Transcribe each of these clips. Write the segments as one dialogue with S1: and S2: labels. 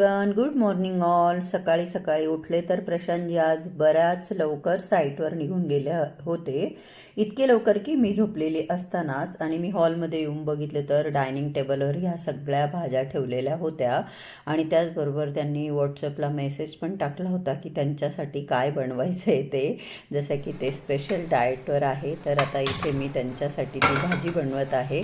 S1: Hello good morning all सकाळी सकाळी उठले तर प्रशांतजी आज बऱ्याच लवकर साईटवर निघून गेले होते. इतके लवकर की मी झोपलेली असतानाच आणि मी हॉलमध्ये येऊन बघितलं तर डायनिंग टेबलवर ह्या सगळ्या भाज्या ठेवलेल्या होत्या. आणि त्याचबरोबर त्यांनी व्हॉट्सअपला मेसेज पण टाकला होता की त्यांच्यासाठी काय बनवायचं आहे ते. जसं की ते स्पेशल डाएटवर आहे. तर आता इथे मी त्यांच्यासाठी ती भाजी बनवत आहे.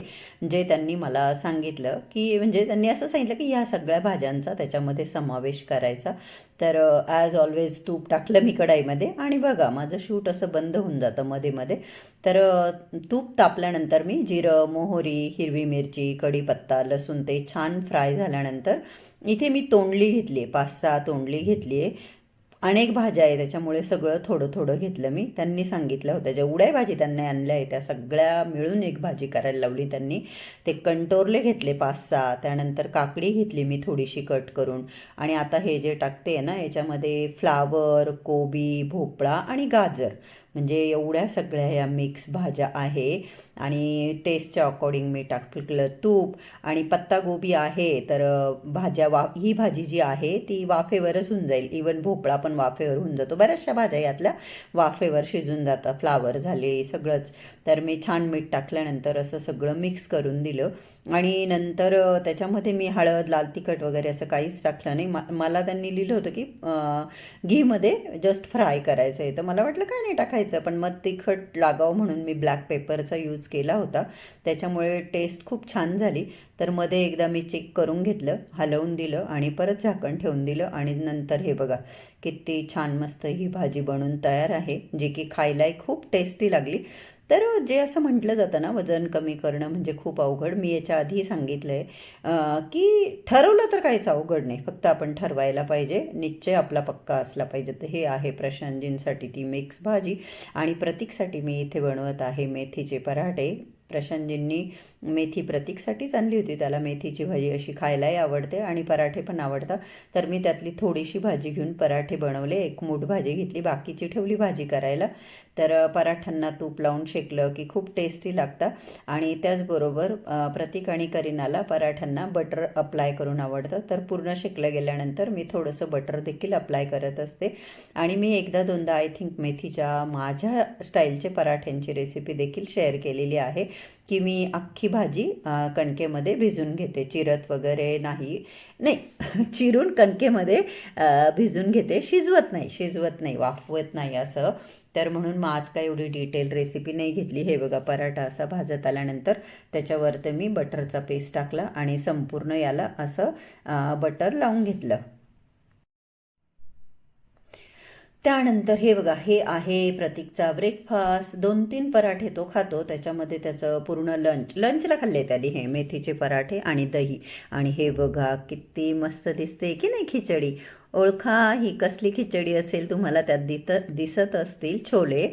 S1: जे त्यांनी मला सांगितलं की म्हणजे त्यांनी असं सांगितलं की ह्या सगळ्या भाज्यांचा त्याच्यामध्ये समावेश करायचा. तर ॲज ऑलवेज तूप टाकलं मी कढाईमध्ये. आणि बघा माझं शूट असं बंद होऊन जातं मध्ये मध्ये. तर तूप तापल्यानंतर मी जिरं मोहरी हिरवी मिरची कढीपत्ता लसूण ते छान फ्राय झाल्यानंतर इथे मी तोंडली घेतली आहे पाच सहा तोंडली घेतली आहे अनेक भाज्या आहे त्याच्यामुळे सगळं थोडं थोडं घेतलं मी. त्यांनी सांगितलं होतं जेवढ्या भाजी त्यांनी आणल्या आहे त्या सगळ्या मिळून एक भाजी करायला लावली त्यांनी. ते कंटोरले घेतले पाच सहा त्यानंतर काकडी घेतली मी थोडीशी कट करून. आणि आता हे जे टाकते ना याच्यामध्ये फ्लावर कोबी भोपळा आणि गाजर. म्हणजे एवढ्या सगळ्या ह्या मिक्स भाज्या आहे. आणि टेस्टच्या अकॉर्डिंग मी टाकलं तूप आणि पत्तागोबी आहे तर भाज्या वा ही भाजी जी आहे ती वाफेवरच होऊन जाईल. इवन भोपळा पण वाफेवर होऊन जातो. बऱ्याचशा भाज्या यातल्या वाफेवर शिजून जातात. फ्लावर झाले सगळंच. तर मी छान मीठ टाकल्यानंतर असं सगळं मिक्स करून दिलं. आणि नंतर त्याच्यामध्ये मी हळद लाल तिखट वगैरे असं काहीच टाकलं नाही. मा मला त्यांनी लिहिलं होतं की घीमध्ये जस्ट फ्राय करायचं आहे. तर मला वाटलं काय नाही टाकायचं. पण मग तिखट लागावं म्हणून मी ब्लॅक पेपरचा यूज केला होता. त्याच्यामुळे टेस्ट खूप छान झाली. तर मध्ये एकदा मी चेक करून घेतलं हलवून दिलं आणि परत झाकण ठेवून दिलं. आणि नंतर हे बघा किती छान मस्त ही भाजी बनून तयार आहे जी की खायलाही खूप टेस्टी लागली. तर जे असं म्हटलं जातं ना वजन कमी करणं म्हणजे खूप अवघड. मी याच्या आधी सांगितलं आहे की ठरवलं तर काहीच अवघड नाही. फक्त आपण ठरवायला पाहिजे. निश्चय आपला पक्का असला पाहिजे. तर हे आहे प्रशांतजींसाठी ती मिक्स भाजी. आणि प्रतीकसाठी मी इथे बनवत आहे मेथीचे पराठे. प्रशांतजींनी मेथी प्रतीकसाठीच आणली होती. त्याला मेथीची भाजी अशी खायलाही आवडते आणि पराठे पण आवडतात. तर मी त्यातली थोडीशी भाजी घेऊन पराठे बनवले. एक मूठ भाजी घेतली. बाकीची ठेवली भाजी करायला. तर पराठ्यांना तूप लावून शेकलं की खूप टेस्टी लागतं. आणि त्याचबरोबर प्रतीक आणि करीनाला पराठ्यांना बटर अप्लाय करून आवडतं. तर पूर्ण शेकलं गेल्यानंतर मी थोडंसं बटर देखील अप्लाय करत असते. आणि मी एकदा दोनदा आय थिंक मेथीच्या माझ्या स्टाईलचे पराठ्यांची रेसिपी देखील शेअर केलेली आहे. की मी अख्खी भाजी कणकेमध्ये भिजून घेते. चिरत वगैरे नाही. नाही चिरून कणकेमध्ये भिजून घेते. शिजवत नाही शिजवत नाही वाफवत नाही असं. तर म्हणून मग आज काय एवढी डिटेल रेसिपी नाही घेतली. हे बघा पराठा असा भाजत आल्यानंतर त्याच्यावरती मी बटरचा पेस्ट टाकला आणि संपूर्ण याला असं बटर लावून घेतलं. त्यानंतर हे बघा हे आहे प्रतीकचा ब्रेकफास्ट दोन तीन पराठे तो खातो त्याच्यामध्ये त्याचं पूर्ण लंच लंचला खाल्ले त्याने हे मेथीचे पराठे आणि दही. आणि हे बघा किती मस्त दिसते की नाही खिचडी. ओळखा ही कसली खिचडी असेल तुम्हाला त्यात दित दिसत असतील छोले.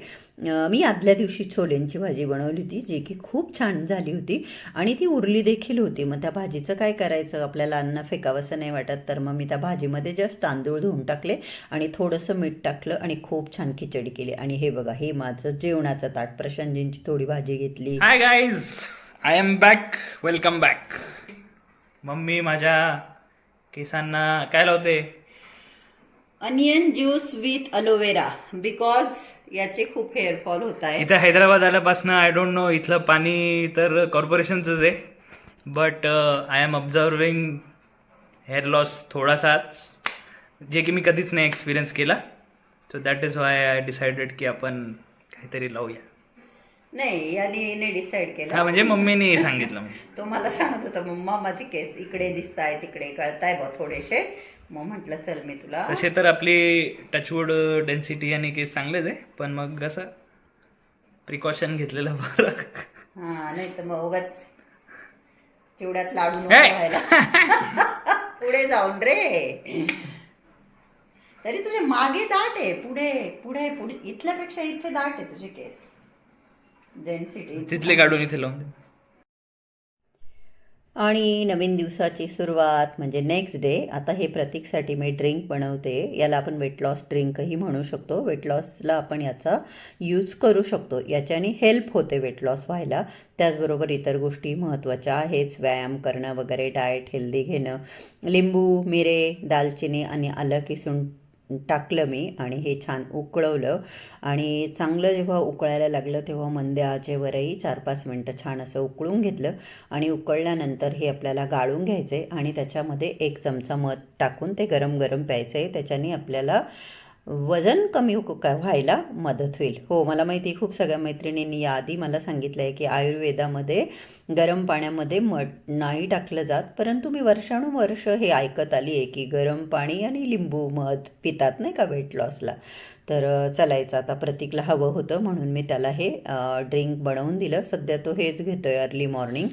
S1: मी आदल्या दिवशी छोलेंची भाजी बनवली होती जी की खूप छान झाली होती आणि ती उरली देखील होती. मग त्या भाजीचं काय करायचं? आपल्याला अन्न फेकावंसं नाही वाटत तर मग मी त्या भाजीमध्ये जस्ट तांदूळ धुवून टाकले आणि थोडंसं मीठ टाकलं आणि खूप छान खिचडी केली. आणि हे बघा हे माझं जेवणाचं ताट. प्रशांतजींची थोडी भाजी घेतली.
S2: Hi guys I am back welcome back mummy माझ्या केसांना काय लावते?
S1: Onion juice with aloe vera because याचे खूप हेअरफॉल होत आहे.
S2: इथं हैदराबाद आल्यापासून आय डोंट नो इथलं पाणी तर कॉर्पोरेशनचंच आहे. But I am observing hair loss थोडासाच जे की मी कधीच नाही एक्सपिरियन्स केला. So that is why I decided की आपण काहीतरी लावूया.
S1: नाही याने डिसाईड केलं.
S2: हा म्हणजे मम्मीने सांगितलं.
S1: तो मला सांगत होता मम्मा माझी केस इकडे दिसत आहे तिकडे कळताय बा थोडेसे. मग म्हटलं चल मी तुला.
S2: तसे तर आपली टचवूड डेन्सिटी आणि केस चांगलेच आहे पण मग कसं प्रिकॉशन घेतलेलं बरं.
S1: हा नाही तर मग उगाच चिवड्यात लाडू नको
S2: हे!
S1: व्हायला पुढे जाऊन रे. तरी तुझे मागे दाट आहे पुढे पुढे पुढे. इथल्यापेक्षा इथे दाट आहे तुझे केस डेन्सिटी
S2: तिथले काढून इथे लावून दे.
S1: आणि नवीन दिवसाची सुरुवात म्हणजे नेक्स्ट डे आता हे प्रतीकसाठी मी ड्रिंक बनवते. याला आपण वेट लॉस ड्रिंकही म्हणू शकतो. वेट लॉसला आपण याचा यूज करू शकतो. याच्याने हेल्प होते वेट लॉस व्हायला. त्याचबरोबर इतर गोष्टी महत्त्वाच्या आहेच. व्यायाम करणं वगैरे डाएट हेल्दी घेणं. लिंबू मिरे दालचिनी आणि आलं किसून टाकलं मी आणि हे छान उकळवलं. आणि चांगलं जेव्हा उकळायला लागलं तेव्हा मंद्या आचेवरही चार पाच मिनटं छान असं उकळून घेतलं आणि उकळल्यानंतर हे आपल्याला गाळून घ्यायचे आणि त्याच्यामध्ये एक चमचा मध टाकून ते गरम गरम प्यायचं. आहे त्याच्याने आपल्याला वजन कमी हो- क- का- व्हायला मदत होईल. हो मला माहिती आहे, खूप सगळ्या मैत्रिणींनी याआधी मला सांगितलं आहे की आयुर्वेदामध्ये गरम पाण्यामध्ये मठ नाही टाकलं जात परंतु मी वर्षानुवर्ष हे ऐकत आली आहे की गरम पाणी आणि लिंबू मध पितात नाही का वेट लॉसला तर चलायचं आता प्रतीकला हवं होतं म्हणून मी त्याला हे ड्रिंक बनवून दिलं. सध्या तो हेच घेतो आहे अर्ली मॉर्निंग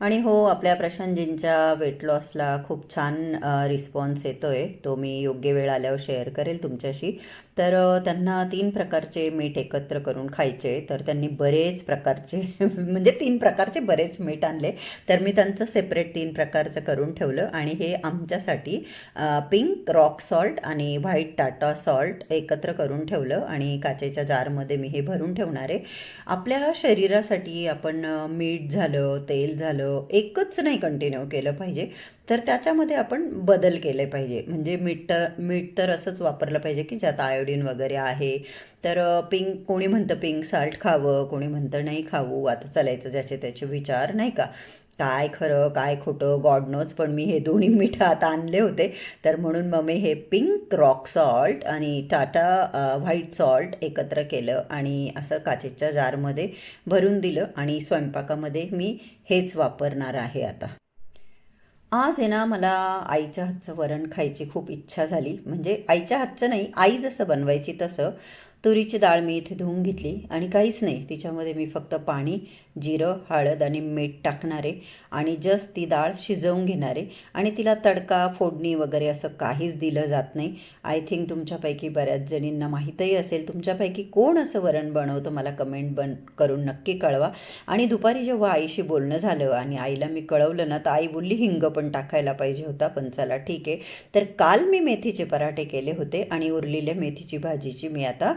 S1: आणि हो आपल्या प्रशांतजींच्या वेट लॉसला खूप छान रिस्पॉन्स येतो आहे तो मी योग्य वेळ आल्यावर शेअर करेल तुमच्याशी. तर त्यांना तीन प्रकारचे मीठ एकत्र करून खायचे. तर त्यांनी बरेच प्रकारचे म्हणजे तीन प्रकारचे बरेच मीठ आणले. तर मी त्यांचं सेपरेट तीन प्रकारचं करून ठेवलं. आणि हे आमच्यासाठी पिंक रॉक सॉल्ट आणि व्हाईट टाटा सॉल्ट एकत्र करून ठेवलं. आणि काचेच्या जारमध्ये मी हे भरून ठेवणार आहे. आपल्या शरीरासाठी आपण मीठ झालं तेल झालं एकच नाही कंटिन्यू केलं पाहिजे. तर त्याच्यामध्ये आपण बदल केले पाहिजे. म्हणजे मीठ तर मीठ तर असंच वापरलं पाहिजे की ज्यात आयोडीन वगैरे आहे. तर पिंक कोणी म्हणतं पिंक साल्ट खावं कोणी म्हणतं नाही खाऊ. आता चालायचं ज्याचे त्याचे विचार नाही का? काय खरं काय खोटं गॉड नोच पण मी हे दोन्ही मिठं आता आणले होते. तर म्हणून मग मी हे पिंक रॉक सॉल्ट आणि टाटा व्हाईट सॉल्ट एकत्र केलं आणि असं काचेच्या जारमध्ये भरून दिलं आणि स्वयंपाकामध्ये मी हेच वापरणार आहे आता. आज आहे ना मला आईच्या हातचं वरण खायची खूप इच्छा झाली. म्हणजे आईच्या हातचं नाही आई जसं बनवायची तसं. तुरीची डाळ मी इथे धुवून घेतली आणि काहीच नाही. तिच्यामध्ये मी फक्त पाणी जिरं हळद आणि मीठ टाकणारे आणि जस्ट ती डाळ शिजवून घेणारे. आणि तिला तडका फोडणी वगैरे असं काहीच दिलं जात नाही. आय थिंक तुमच्यापैकी बऱ्याच जणींना माहीतही असेल. तुमच्यापैकी कोण असं वरण बनवतं मला कमेंट बन करून नक्की कळवा. आणि दुपारी जेव्हा आईशी बोलणं झालं आणि आईला मी कळवलं ना तर आई बोलली हिंग पण टाकायला पाहिजे होता पण चला ठीक आहे. तर काल मी मेथीचे पराठे केले होते आणि उरलेल्या मेथीची भाजीची मी आता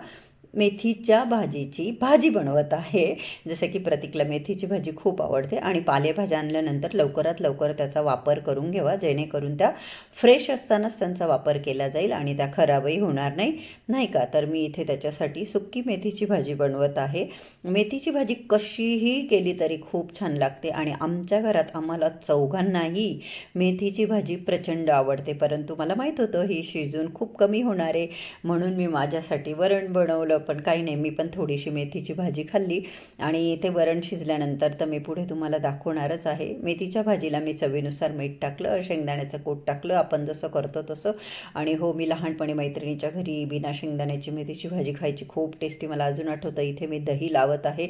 S1: मेथीच्या भाजीची भाजी बनवत आहे. जसं की प्रतीकला मेथीची भाजी खूप आवडते आणि पालेभाज्या आणल्यानंतर लवकरात लवकर त्याचा वापर करून घ्यावा जेणेकरून त्या फ्रेश असतानाच त्यांचा वापर केला जाईल आणि त्या खराबही होणार नाही. नाही का? तर मी इथे त्याच्यासाठी सुक्की मेथीची भाजी बनवत आहे. मेथीची भाजी कशीही केली तरी खूप छान लागते आणि आमच्या घरात आम्हाला चौघांनाही मेथीची भाजी प्रचंड आवडते. परंतु मला माहीत होतं ही शिजून खूप कमी होणार आहे. म्हणून मी माझ्यासाठी वरण बनवलं. पण काही नाही. मी पण थोडीशी मेथीची भाजी खाल्ली आणि ते वरण शिजल्यानंतर तर मी पुढे तुम्हाला दाखवणारच आहे. मेथीच्या भाजीला मी चवीनुसार मीठ टाकलं शेंगदाण्याचं कोट टाकलं आपण जसं करतो तसं. आणि हो मी लहानपणी मैत्रिणीच्या घरी बिना शेंगदाण्याची मेथीची भाजी खायची खूप टेस्टी मला अजून आठवतं. इथे मी दही लावत आहे.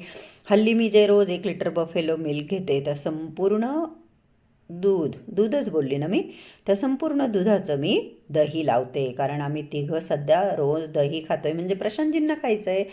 S1: हल्ली मी जे रोज एक लिटर बफेलो मिल्क घेते तर संपूर्ण दूध दूधच बोलली ना मी. तर संपूर्ण दुधाचं मी दही लावते. कारण आम्ही तिघं सध्या रोज दही खातो आहे म्हणजे प्रशांतजींना खायचं आहे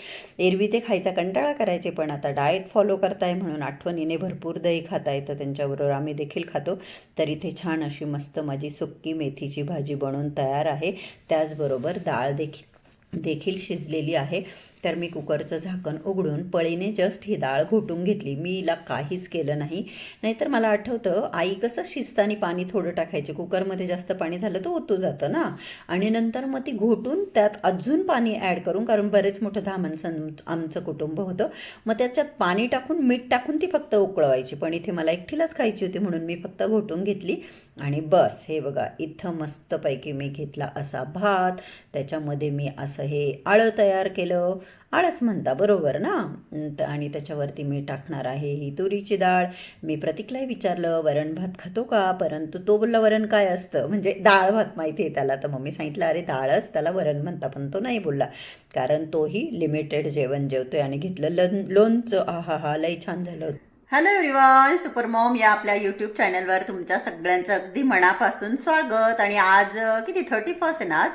S1: एरवी ते खायचा कंटाळा करायचे पण आता डाएट फॉलो करताय म्हणून आठवणीने भरपूर दही खाताय. तर त्यांच्याबरोबर आम्ही देखील खातो. तर इथे छान अशी मस्त माझी सुक्की मेथीची भाजी बनवून तयार आहे. त्याचबरोबर डाळ देखील देखील शिजलेली आहे. तर मी कुकरचं झाकण उघडून पळीने जस्ट ही डाळ घोटून घेतली. मी हिला काहीच केलं नाही. नाहीतर मला आठवतं आई कसं शिस्तानी पाणी थोडं टाकायचे. कुकरमध्ये जास्त पाणी झालं तर ओतू जातं ना. आणि नंतर मग ती घोटून त्यात अजून पाणी ॲड करून कारण बरेच मोठं दहा माणसं आमचं कुटुंब होतं मग त्याच्यात पाणी टाकून मीठ टाकून ती फक्त उकळवायची. पण इथे मला एकटीलाच खायची होती म्हणून मी फक्त घोटून घेतली. आणि बस हे बघा इथं मस्तपैकी मी घेतला असा भात. त्याच्यामध्ये मी असं हे आळं तयार केलं. आळच म्हणता बरोबर ना? त- आणि त्याच्यावरती मी टाकणार आहे ही तुरीची डाळ. मी प्रतीकलाही विचारलं वरण भात खातो का? परंतु तो बोलला वरण काय असतं? म्हणजे डाळ भात माहिती आहे त्याला. तर मम्मी सांगितलं अरे डाळच त्याला वरण म्हणता. पण तो नाही बोलला. कारण तोही लिमिटेड जेवण जेवतोय आणि घेतलं लन लोणचं. आहा हा लई छान झालं होतं. हॅलो एव्हरीवन सुपर मॉम या आपल्या यूट्यूब चॅनलवर तुमच्या सगळ्यांचं अगदी मनापासून स्वागत. आणि आज किती? थर्टी फर्स्ट आहे ना आज?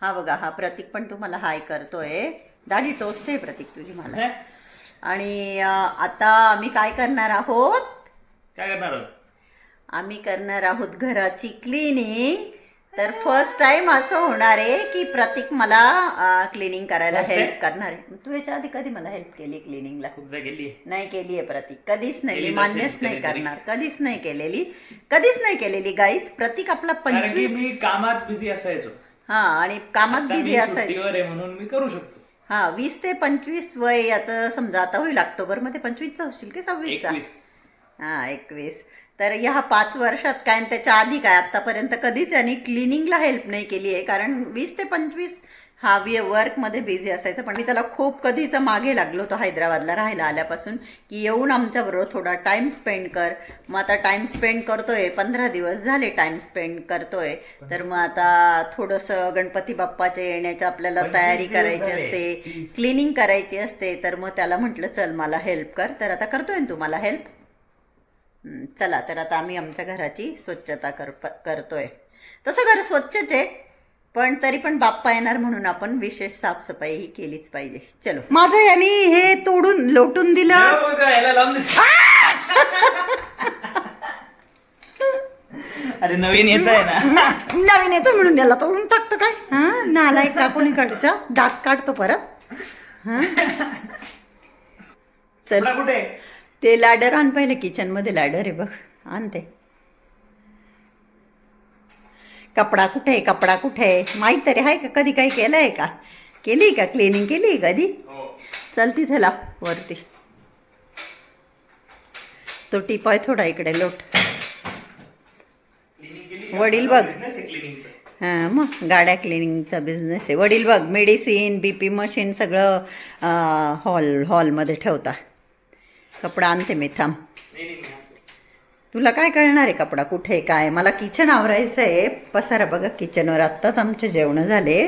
S1: हा बघा हा प्रतीक पण तुम्हाला हाय करतोय. दाढी टोचते प्रतीक तुझी मला. आणि आता आम्ही काय करणार आहोत?
S2: काय करणार आहोत?
S1: आम्ही करणार आहोत घराची क्लिनिंग तर फर्स्ट टाइम असं होणार आहे की प्रतीक मला क्लिनिंग करायला हेल्प? करणार आहे. तू याच्या आधी कधी मला हेल्प केली क्लिनिंगला
S2: खूपदा
S1: नाही केली आहे प्रतीक. कधीच नाही. मी मान्यच नाही. करणार. कधीच नाही केलेली. कधीच नाही केलेली गाईच प्रतीक आपला पंचवीस
S2: कामात बिझी असायचो.
S1: हा आणि कामात बिझी असायचं.
S2: म्हणून मी करू शकतो.
S1: हा वीस ते पंचवीस वय याचं समजा आता होईल ऑक्टोबरमध्ये पंचवीसचा होशील की सव्वीसचा? हा एकवीस. तर ह्या पाच वर्षात काय आणि त्याच्या आधी काय? आतापर्यंत कधीच यांनी क्लिनिंगला हेल्प नाही केली आहे कारण वीस ते पंचवीस हा वी वर्कमध्ये बिझी असायचं पण मी त्याला खूप कधीच मागे लागलो होतो हैदराबादला राहायला आल्यापासून की येऊन आमच्याबरोबर थोडा टाइम स्पेंड कर. मग आता टाइम स्पेंड करतोय पंधरा दिवस झाले टाइम स्पेंड करतोय. तर मग आता थोडंसं गणपती बाप्पाच्या येण्याच्या आपल्याला तयारी करायची. असते. क्लिनिंग करायची असते तर मग त्याला म्हटलं चल मला हेल्प कर. तर आता करतोय ना तू मला हेल्प चला तर आता आम्ही आमच्या घराची स्वच्छता कर करतोय. तसं घर स्वच्छच आहे. पण तरी पण बाप्पा येणार म्हणून आपण विशेष साफसफाई ही केलीच पाहिजे. चलो. माझं यांनी हे तोडून लोटून दिलं.
S2: दे. अरे नवीन येत आहे ना.
S1: नवीन येतो म्हणून याला तोडून टाकतो काय? हा? नालायक टाकून इकडचा. दात काढतो परत. हा? चल.
S2: कुठे?
S1: ते लॅडर आण पहिले किचनमध्ये लॅडर आहे बघ. आण ते. कपडा कुठे आहे कपडा कुठे आहे? माहीत तरी आहे का? कधी काही केलं आहे का? केली का? क्लिनिंग केली कधी?
S2: हो.
S1: चल तिथे लाव वरती. तो टिपाय थोडा इकडे लोट? वडील बघ.
S2: आहे.
S1: हां मग गाड्या क्लिनिंगचा बिझनेस आहे. वडील बघ मेडिसिन बी पी मशीन सगळं हॉल हॉलमध्ये ठेवता. कपडा आणते मी थांब. तुला काय कळणार आहे कपडा कुठे काय? मला किचन आवरायचं आहे. पसारा बघा किचनवर आत्ताच आमचे जेवणं झाले.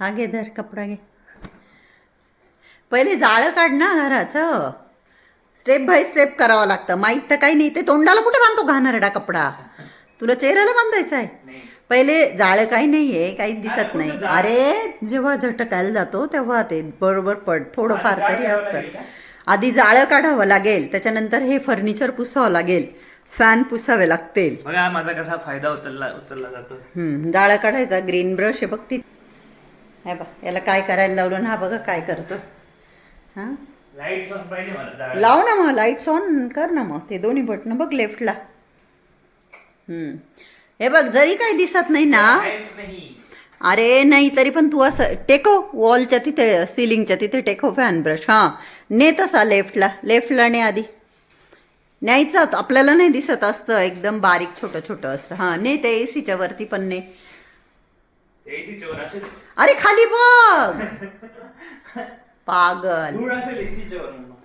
S1: हा घे धर कपडा घे. पहिले जाळं काढ ना घराचं. स्टेप बाय स्टेप करावं लागतं. माहीत तर काही नाही. ते तोंडाला कुठे बांधतो घाणेरडा कपडा? तुला चेहऱ्याला बांधायचा आहे? पहिले जाळं काही नाही आहे काही दिसत नाही. अरे जेव्हा झटकायला जातो तेव्हा ते बरोबर पड. थोडंफार तरी असतं. आधी जाळं काढावं लागेल त्याच्यानंतर हे फर्निचर पुसावं लागेल फॅन पुसावे लागतील.
S2: बघा माझा कसा फायदा उचलला उचलला जातो.
S1: हम्म, जाळं काढायचा ग्रीन ब्रश आहे बघ ती. हे बघ याला काय करायला लावलं ना हा बघा काय करतो. हां?
S2: लाइट ऑन पाहिजे मला जाळं.
S1: लाव ना मग लाईट्स ऑन कर ना मग ते दोन्ही बटन बघ लेफ्टला हम्म. हे बघ जरी काही दिसत नाही ना
S2: काहीच नाही.
S1: अरे नाही तरी पण तू असं टेको वॉलच्या तिथे सिलिंगच्या तिथे टेको फॅन ब्रश. हां ने तसा लेफ्टला लेफ्टला ने आधी. न्यायचा आपल्याला नाही दिसत असतं एकदम बारीक छोटं छोटं असतं. हां ने ते ए सीच्या वरती पण ने. अरे खाली बघ. पागल.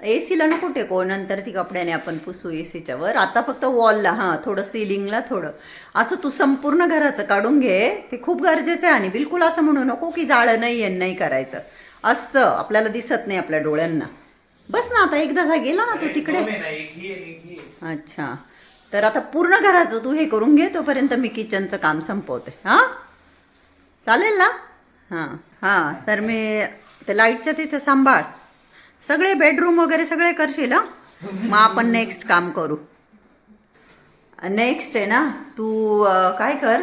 S2: चोर
S1: एसीला नको टेको. नंतर ती कपड्याने आपण पुसू एसीच्या वर आता फक्त वॉलला हां थोडं सिलिंगला थोडं. असं तू संपूर्ण घराचं काढून घे. ते खूप गरजेचं आहे आणि बिलकुल असं म्हणू नको की जाळं नाही आहे नाही करायचं. असतं. आपल्याला दिसत नाही आपल्या डोळ्यांना. बस ना आता एकदा जा गेला ना तू तिकडे. अच्छा. तर आता पूर्ण घराचं तू हे करून घे तोपर्यंत मी किचनचं काम संपवते. हां? चालेल ना? हां हां. तर मी ते लाईटच्या तिथे सांभाळ. सगळे बेडरूम वगैरे सगळे करशील हां? मग आपण नेक्स्ट काम करू. नेक्स्ट आहे ना तू काय कर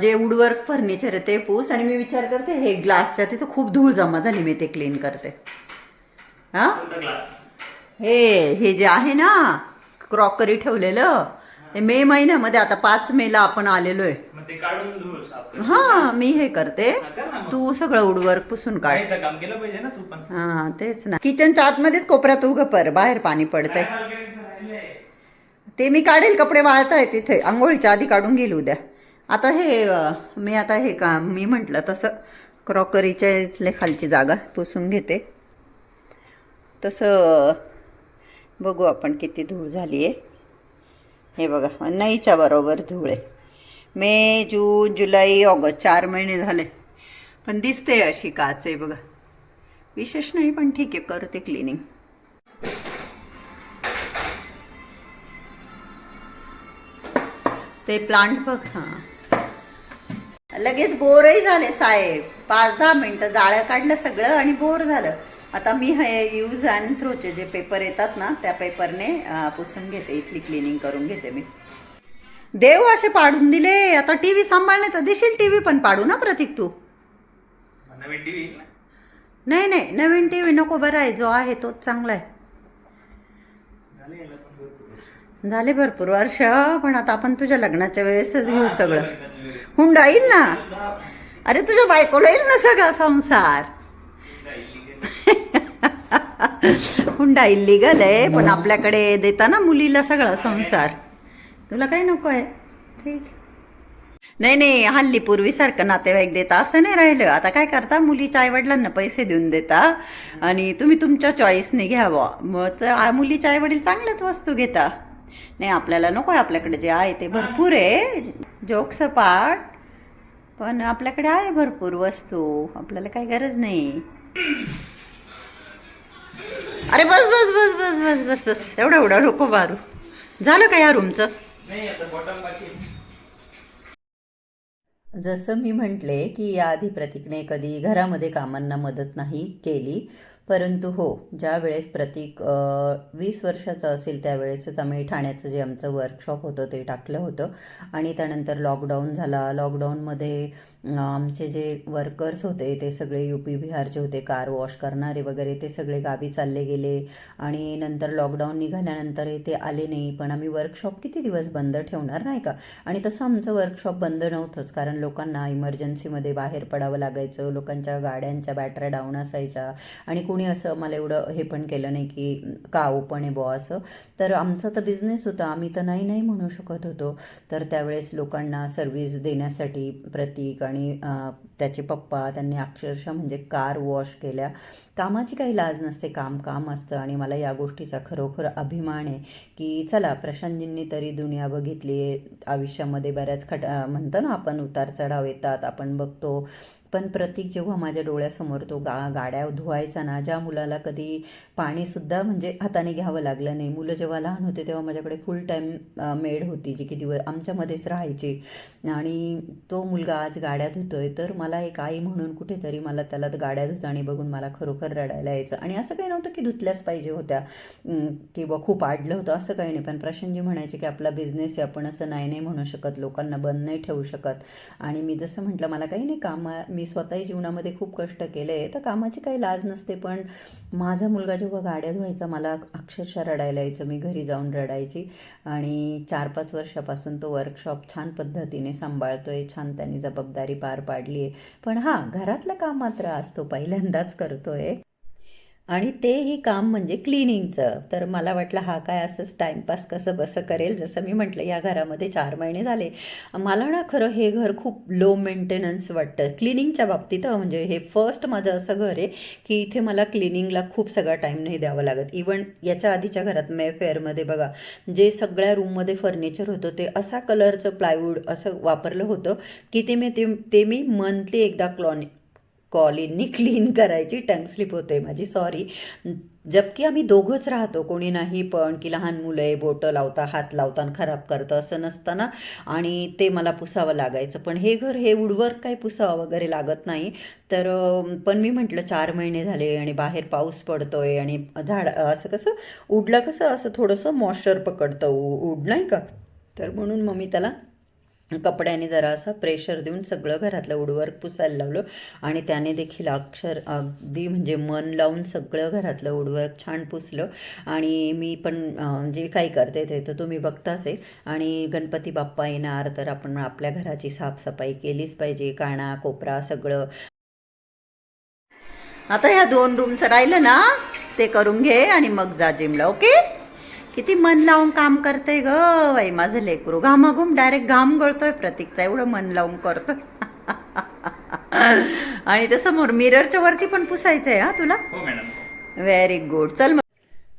S1: जे वुडवर्क फर्निचर आहे ते पूस आणि मी विचार करते हे ग्लासच्या तिथं खूप धूळ जमा झाली मी ते क्लीन करते. हां? हे हे जे आहे ना क्रॉकरी ठेवलेलं ते मे महिन्यामध्ये आता पाच मेला आपण आलेलो आहे
S2: मग ते काढून धूळ साफ कर.
S1: हा मी हे करते.
S2: हा, कर ना मग.
S1: तू सगळं उडवर पुसून काढ.
S2: काय तर काम केलं पाहिजे ना तू पण.
S1: हा तेच ना. किचनच्या आतमध्येच कोपऱ्यात उगं पर बाहेर पाणी पडतंय.
S2: काय बाल्कनीचं राहिलंय?
S1: ते मी काढेल कपडे वाळताय तिथे. आंघोळीच्या आधी काढून गेली उद्या. आता हे अं, मी आता हे का मी म्हटलं तसं क्रॉकरीच्या इथले खालची जागा पुसून घेते. तसं बघू आपण किती धूळ झाली आहे हे बघा नाहीच्या बरोबर धुळे. मे जून जुलै ऑगस्ट चार महिने झाले. पण दिसते अशी काच आहे बघा. विशेष नाही पण ठीक आहे करते क्लिनिंग ते प्लांट बघ हां. लगेच बोरही झाले साहेब. पाच दहा मिनटं जाळं काढलं सगळं आणि बोर झालं. आता मी हे यूज अँड थ्रोचे जे पेपर येतात ना त्या पेपरने पुसून घेते इथली क्लिनिंग करून घेते मी. देव असे पाडून दिले. आता टी व्ही सांभाळले तर देशील टी व्ही पण पाडू ना प्रतीक तू?
S2: नवीन टी व्ही
S1: नाही नाही. नवीन टी व्ही नको बरं आहे. जो आहे तोच चांगला आहे. झाले भरपूर वर्ष. पण आता आपण तुझ्या लग्नाच्या वेळेसच घेऊ सगळं. हुंडा येईल ना? अरे तुझ्या बायकोला येईल ना सगळा संसार? हुंडा इल्लीगल आहे पण आपल्याकडे देता ना मुलीला सगळा संसार. तुला काही नको आहे? ठीक नाही नाही हल्ली पूर्वीसारखं नातेवाईक देता असं नाही राहिलं. आता काय करता? मुलीच्या आईवडिलांना पैसे देऊन देता आणि तुम्ही तुमच्या चॉईसने घ्यावं. मग मुलीच्या आईवडील चांगल्याच वस्तू घेता. नाही आपल्याला नको आहे आपल्याकडे जे आहे ते भरपूर आहे. जोक्स पाठ. पण आपल्याकडे आहे भरपूर वस्तू. आपल्याला काही गरज नाही. अरे बस बस बस बस बस बस बस. एवढं एवढं नको मारू. झालं का या रूमचं जसं मी म्हटले की याआधी प्रतीकने कधी घरामध्ये कामांना मदत नाही केली परंतु हो ज्या वेळेस प्रतीक वीस वर्षाचा असेल त्यावेळेसच आम्ही ठाण्याचं जे आमचं वर्कशॉप होतं ते टाकलं होतं. आणि त्यानंतर लॉकडाऊन झाला. लॉकडाऊनमध्ये आमचे जे वर्कर्स होते ते सगळे यू पी बिहारचे होते. कार वॉश करणारे वगैरे ते सगळे गावी चालले गेले. आणि नंतर लॉकडाऊन निघाल्यानंतर ते आले नाही. पण आम्ही वर्कशॉप किती दिवस बंद ठेवणार नाही का? आणि तसं आमचं वर्कशॉप बंद नव्हतंच. कारण लोकांना इमर्जन्सीमध्ये बाहेर पडावं लागायचं. लोकांच्या गाड्यांच्या बॅटऱ्या डाऊन असायच्या. आणि कुणी असं मला एवढं हे पण केलं नाही की का ओपन आहे बुवा असं. तर आमचा तर बिझनेस होता. आम्ही तर नाही नाही म्हणू शकत होतो. तर त्यावेळेस लोकांना सर्व्हिस देण्यासाठी प्रतीक आणि त्याचे पप्पा त्यांनी अक्षरशः म्हणजे कार वॉश केल्या. कामाची काही लाज नसते. काम काम असतं आणि मला या गोष्टीचा खरोखर अभिमान आहे की चला प्रशांतजींनी तरी दुनिया बघितली आहे. आयुष्यामध्ये बऱ्याच खट म्हणतं म्हणतो ना आपण उतार चढाव येतात आपण बघतो. पण प्रतीक जेव्हा माझ्या डोळ्यासमोर तो गा गाड्या धुवायचा ना ज्या मुलाला कधी पाणीसुद्धा म्हणजे हाताने घ्यावं लागलं नाही. मुलं जेव्हा लहान होते तेव्हा माझ्याकडे फुल टाईम मेड होती जी की दिवस आमच्यामध्येच राहायची. आणि तो मुलगा आज गाड्या धुतोय तर मला एक आई म्हणून कुठेतरी मला त्याला गाड्या धुताना बघून मला खरोखर रडायला यायचं. आणि असं काही नव्हतं की धुतल्याच पाहिजे होत्या किंवा खूप आडलं होतं असं काही नाही. पण प्रशांतजी म्हणायचे की आपला बिझनेस आहे आपण असं नाही नाही म्हणू शकत लोकांना बंद नाही ठेवू शकत. आणि मी जसं म्हटलं मला काही नाही कामा मी मी स्वतःही जीवनामध्ये खूप कष्ट केले तर कामाची काही लाज नसते. पण माझा मुलगा जेव्हा गाड्या धुवायचा मला अक्षरशः रडायला यायचं. मी घरी जाऊन रडायची. आणि चार पाच वर्षापासून तो वर्कशॉप छान पद्धतीने सांभाळतोय छान त्यांनी जबाबदारी पार पाडली आहे पण हां घरातलं काम मात्र आज तो पहिल्यांदाच करतोय. आणि तेही काम म्हणजे क्लिनिंगचं. तर मला वाटलं हा काय असंच टाईमपास कसं बसं करेल? जसं मी म्हटलं या घरामध्ये चार महिने झाले. मला ना खरं हे घर खूप लो मेंटेनन्स वाटतं. क्लिनिंगच्या बाबतीत म्हणजे हे फर्स्ट माझं असं घर आहे की इथे मला क्लिनिंगला खूप सगळा टाईम नाही द्यावा लागत. इवन याच्या आधीच्या घरात मे फेअरमध्ये बघा जे सगळ्या रूममध्ये फर्निचर होतं ते असा कलरचं प्लायवूड असं वापरलं होतं की ते मी ते ते मी मंथली एकदा क्लॉनिक कॉलिननी क्लीन करायची टंग स्लिप होते माझी सॉरी. जबकी आम्ही दोघंच राहतो कोणी नाही पण की लहान मुलं आहे बोटं लावता हात लावता आणि खराब करतं असं नसताना. आणि ते मला पुसावं लागायचं पण हे घर हे उडवर काही पुसावं वगैरे लागत नाही. तर पण मी म्हटलं चार महिने झाले आणि बाहेर पाऊस पडतोय आणि झाड असं कसं उडलं कसं असं थोडंसं मॉइश्चर पकडतं उ- उड नाही का? तर म्हणून मग मी त्याला कपड्याने जरा असं प्रेशर देऊन सगळं घरातलं उडवर पुसायला लावलं. आणि त्याने देखील अक्षर अगदी म्हणजे मन लावून सगळं घरातलं उडवर छान पुसलं. आणि मी पण जे काही करते ते तर तुम्ही बघताच आहे. आणि गणपती बाप्पा येणार तर आपण आपल्या घराची साफसफाई केलीच पाहिजे. काना कोपरा सगळं. आता ह्या दोन रूमचं राहिलं ना ते करून घे आणि मग जा जिमला ओके? किती मन लावून काम करते ग बाई. माझं लेकरू घामाघूम डायरेक्ट घाम गळतोय प्रतीकचा. एवढं मन लावून करतोय. आणि ते समोर मिररच्या वरती पण पुसायचं आहे हा तुला?
S2: हो
S1: व्हेरी गुड चल मग.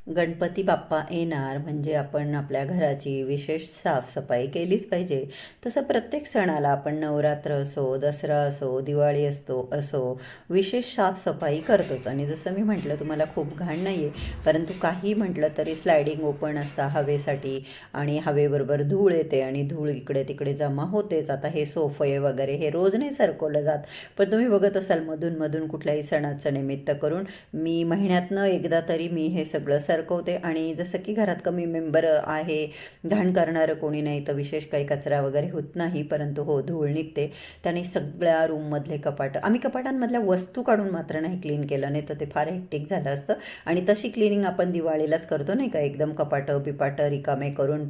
S1: गणपती बाप्पा येणार म्हणजे आपण आपल्या घराची विशेष साफसफाई केलीच पाहिजे. तसं प्रत्येक सणाला आपण नवरात्र असो दसरा असो दिवाळी असतो असो विशेष साफसफाई करतोच. आणि जसं मी म्हटलं तुम्हाला खूप घाण नाही आहे परंतु काही म्हटलं तरी स्लायडिंग ओपन असतं हवेसाठी आणि हवेबरोबर धूळ येते आणि धूळ इकडे तिकडे जमा होतेच. आता हे सोफे वगैरे हे रोज नाही सरकवलं जात. पण तुम्ही बघत असाल मधून मधून कुठल्याही सणाचं निमित्त करून मी महिन्यातनं एकदा तरी मी हे सगळं सरकवते आणि जसं की घरात कमी मेंबर आहे घाण करणारं कोणी नाही तर विशेष काही कचरा वगैरे होत नाही परंतु हो धूळ निघते. त्याने सगळ्या रूममधले कपाटं आम्ही कपाटांमधल्या वस्तू काढून मात्र नाही क्लीन केलं नाही तर ते फार हेक्टिक झालं असतं. आणि तशी क्लिनिंग आपण दिवाळीलाच करतो नाही का एकदम कपाटं बिपाटं रिकामे करून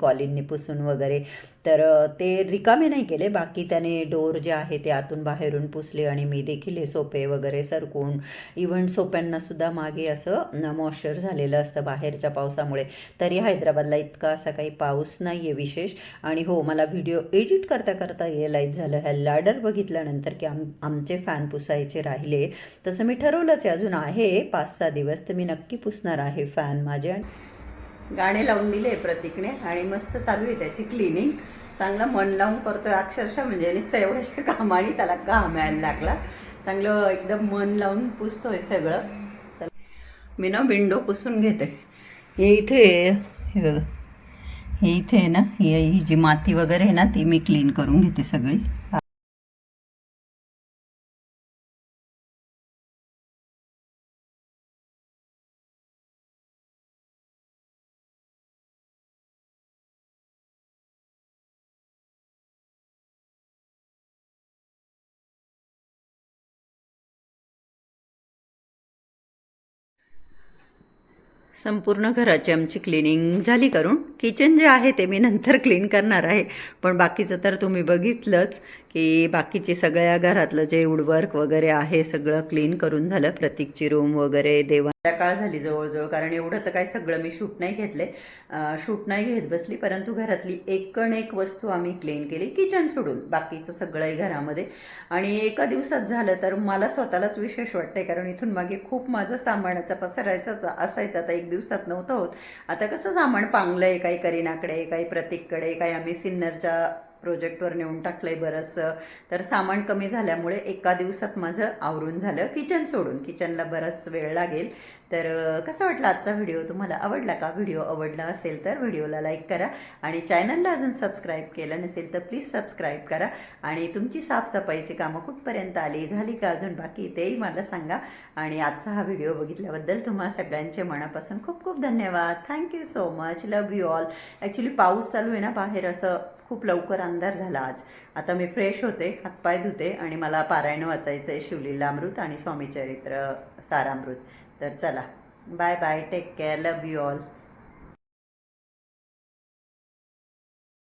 S1: कॉलिननी पुसून वगैरे. तर ते रिकामे नाही केले बाकी त्याने डोर जे आहे ते आतून बाहेरून पुसले आणि मी देखील हे सोपे वगैरे सरकून इव्हन सोप्यांना सुद्धा मागे असं मॉइश्चर झालेलं असतं बाहेरच्या पावसामुळे. तरी हैदराबादला इतका असा काही पाऊस नाही आहे विशेष. आणि हो मला व्हिडिओ एडिट करता करता रिअलाईज झालं. ह्या लॅडर बघितल्यानंतर की आम आमचे फॅन पुसायचे राहिले. तसं मी ठरवलंच आहे. अजून आहे पाच सहा दिवस तर मी नक्की पुसणार आहे फॅन माझे. आणि गाणे लावून दिले प्रतीकने आणि मस्त चालू आहे त्याची क्लिनिंग. चांगलं मन लावून करतोय अक्षरशः. म्हणजे आणि एवढ्याशा कामाने त्याला काम यायला लागला. चांगलं एकदम मन लावून पुसतोय सगळं. मी ना विंडो पुसून घेते. हे इथे हे बघा. हे इथे आहे ना ही जी माती वगैरे आहे ना ती मी क्लीन करून घेते सगळी. संपूर्ण घराची आमची क्लिनिंग झाली करून. किचन जे आहे ते मी नंतर क्लीन करणार आहे. पण बाकीचं तर तुम्ही बघितलंच. की बाकीचे सगळ्या घरातलं जे वुडवर्क वगैरे आहे सगळं क्लीन करून झालं प्रतीकची रूम वगैरे देवा काळ झाली जवळजवळ. कारण एवढं तर काय सगळं मी शूट नाही घेतले. शूट नाही घेत बसली परंतु घरातली एकण एक वस्तू आम्ही क्लीन केली किचन सोडून बाकीचं सगळंही घरामध्ये. आणि एका दिवसात झालं तर मला स्वतःलाच विशेष वाटते कारण इथून मागे खूप माझं सामानाचा पसरायचा असायचा आता एक दिवसात नव्हतं होत. आता कसं सामान पांगलं आहे काही करीनाकडे काही प्रतीककडे काही आम्ही सिन्नरच्या प्रोजेक्टवर नेऊन टाकलंय बरंचसं. तर सामान कमी झाल्यामुळे एका दिवसात माझं आवरून झालं किचन सोडून. किचनला बराच वेळ लागेल. तर कसा वाटला आजचा व्हिडिओ? तुम्हाला आवडला का? व्हिडिओ आवडला असेल तर व्हिडिओला लाईक करा आणि चॅनलला अजून सबस्क्राईब केलं नसेल तर प्लीज सबस्क्राईब करा. आणि तुमची साफसफाईची कामं कुठपर्यंत आली झाली का अजून बाकी तेही मला सांगा. आणि आजचा हा व्हिडिओ बघितल्याबद्दल तुम्हा सगळ्यांचे मनापासून खूप खूप धन्यवाद. Thank you so much. Love you all. Actually पाऊस चालू आहे ना बाहेर असं. खूप लवकर अंधार झाला आज. आता मी फ्रेश होते हातपाय धुते आणि मला पारायण वाचायचं आहे शिवलीला अमृत आणि स्वामी चरित्र सारामृत. तर चला bye bye take care love you all